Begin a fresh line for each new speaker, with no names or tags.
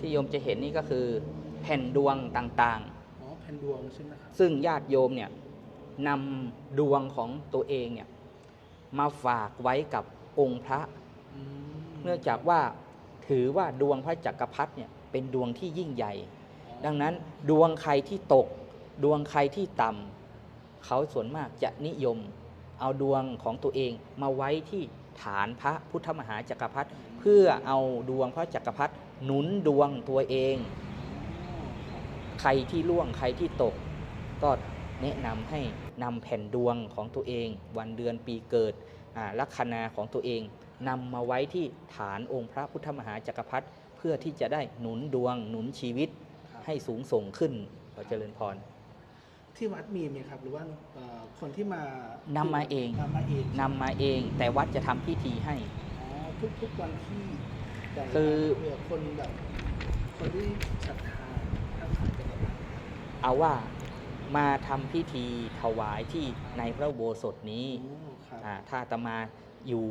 ที่โยมจะเห็นนี่ก็คือแผ่นดวงต่าง
อ๋อแผ่นดวงใช่ไหมครับ
ๆ ซึ่งญาติโยมเนี่ยนำดวงของตัวเองเนี่ยมาฝากไว้กับองค์พระ
อืม
เนื่องจากว่าถือว่าดวงพระจักรพรรดิเนี่ยเป็นดวงที่ยิ่งใหญ่ ดังนั้นดวงใครที่ตก ดวงใครที่ต่ำเขาส่วนมากจะนิยม เอาดวงของตัวเองมาไว้ที่ฐานพระพุทธมหาจักรพรรดิเพื่อเอาดวงพระจักรพรรดิ หนุนดวงตัวเอง ใครที่ล่วงใครที่ตก ก็แนะนำให้นำแผ่นดวงของตัวเอง วันเดือนปีเกิดอ่าลัคนาของตัวเองนำมาไว้ที่ฐานองค์พระพุทธมหาจักรพรรดิเพื่อที่จะได้หนุนดวงหนุนชีวิต
ครับ
ให้สูงส่งขึ้นขอเจริญพร
ที่วัดมีไหมครับหรือว่าเอ่อคนที่มานำ
มาเอง
นำมาเอง
นำมาเอง แต่วัดจะทำพิธีให้
อ๋อทุกทุกวันที่ใด
คือ
เผื่อคนแบบคนที่ศรัทธาท่านอาจจะแบบ
เอาว่ามาทำพิธีถวายที่ในพระอุโบสถนี้
โอ้ครับ
อ่าถ้าอาตมาอยู่